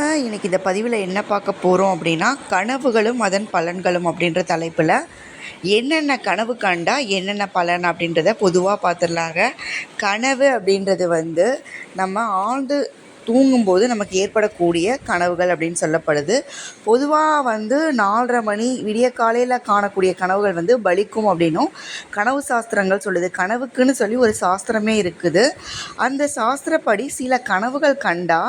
இன்றைக்கி இந்த பதிவில் என்ன பார்க்க போகிறோம் அப்படின்னா கனவுகளும் அதன் பலன்களும் அப்படின்ற தலைப்பில் என்னென்ன கனவு கண்டா என்னென்ன பலன் அப்படின்றத பொதுவாக பார்த்துடலாங்க. கனவு அப்படின்றது வந்து நம்ம ஆழ்ந்து தூங்கும்போது நமக்கு ஏற்படக்கூடிய கனவுகள் அப்படின்னு சொல்லப்படுது. பொதுவாக வந்து நாலரை மணி விடிய காலையில் காணக்கூடிய கனவுகள் வந்து பலிக்கும் அப்படின்னும் கனவு சாஸ்திரங்கள் சொல்லுது. கனவுக்குன்னு சொல்லி ஒரு சாஸ்திரமே இருக்குது. அந்த சாஸ்திரப்படி சில கனவுகள் கண்டா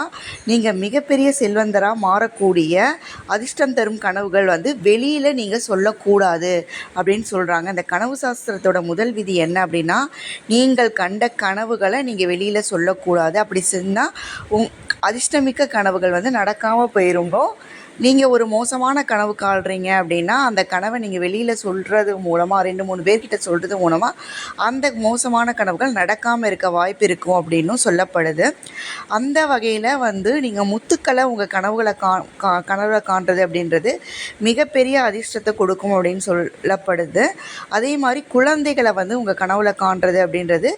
நீங்கள் மிகப்பெரிய செல்வந்தராக மாறக்கூடிய அதிர்ஷ்டம் தரும் கனவுகள் வந்து வெளியில் நீங்கள் சொல்லக்கூடாது அப்படின்னு சொல்கிறாங்க அந்த கனவு சாஸ்திரத்தோட முதல் விதி என்ன அப்படின்னா நீங்கள் கண்ட கனவுகளை நீங்கள் வெளியில் சொல்லக்கூடாது. அப்படி சொன்னால் அதிர்ஷ்டமிக்க கனவுகள் வந்து நடக்காமல் போயிருங்கோ. நீங்கள் ஒரு மோசமான கனவு காண்றீங்க அப்படின்னா அந்த கனவை நீங்கள் வெளியில் சொல்கிறது மூலமாக ரெண்டு மூணு பேர்கிட்ட சொல்கிறது மூலமாக அந்த மோசமான கனவுகள் நடக்காமல் இருக்க வாய்ப்பு இருக்கும் அப்படின்னும் சொல்லப்படுது. அந்த வகையில் வந்து நீங்கள் முத்துக்களை உங்கள் கனவுகளை கா கா கனவுல காண்றது அப்படின்றது மிகப்பெரிய அதிர்ஷ்டத்தை கொடுக்கும் அப்படின்னு சொல்லப்படுது. அதே மாதிரி குழந்தைகளை வந்து உங்கள் கனவுல காண்றது அப்படின்றது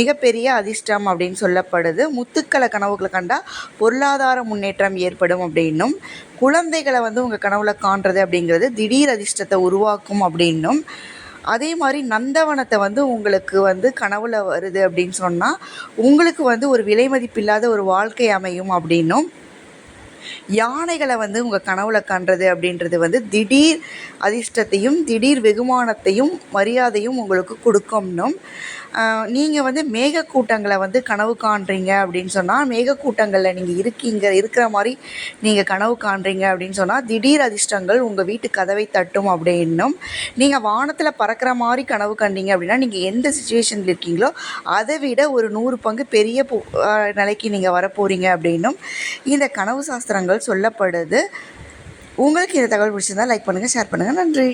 மிகப்பெரிய அதிர்ஷ்டம் அப்படின்னு சொல்லப்படுது. முத்துக்களை கனவுகளை கண்டால் பொருளாதார முன்னேற்றம் ஏற்படும் அப்படின்னும் குழந்தைகளை வந்து உங்கள் கனவுல காண்றது அப்படிங்கிறது திடீர் அதிர்ஷ்டத்தை உருவாக்கும் அப்படின்னும். அதே மாதிரி நந்தவனத்தை வந்து உங்களுக்கு வந்து கனவுல வருது அப்படின்னு சொன்னால் உங்களுக்கு வந்து ஒரு விலை மதிப்பில்லாத ஒரு வாழ்க்கை அமையும் அப்படின்னும். யானைகளை வந்து உங்கள் கனவுல காண்றது அப்படின்றது வந்து திடீர் அதிர்ஷ்டத்தையும் திடீர் வெகுமானத்தையும் மரியாதையும் உங்களுக்கு கொடுக்கும்னும் நீங்கள் வந்து மேகக்கூட்டங்களை வந்து கனவு காண்றீங்க அப்படின்னு சொன்னால் மேகக்கூட்டங்களில் நீங்கள் இருக்கீங்க இருக்கிற மாதிரி நீங்கள் கனவு காண்றீங்க அப்படின்னு சொன்னால் திடீர் அதிர்ஷ்டங்கள் உங்கள் வீட்டு கதவை தட்டும் அப்படின்னும் நீங்கள் வானத்தில் பறக்கிற மாதிரி கனவு கண்டீங்க அப்படின்னா நீங்கள் எந்த சுச்சுவேஷனில் இருக்கீங்களோ அதை விட ஒரு நூறு பங்கு பெரிய நிலைக்கு நீங்கள் வரப்போகிறீங்க அப்படின்னும். இந்த கனவு சாஸ்திரங்கள் சொல்லப்படுது. உங்களுக்கு இந்த தகவல் பிடிச்சிருந்தா லைக் பண்ணுங்கள் ஷேர் பண்ணுங்கள் நன்றி.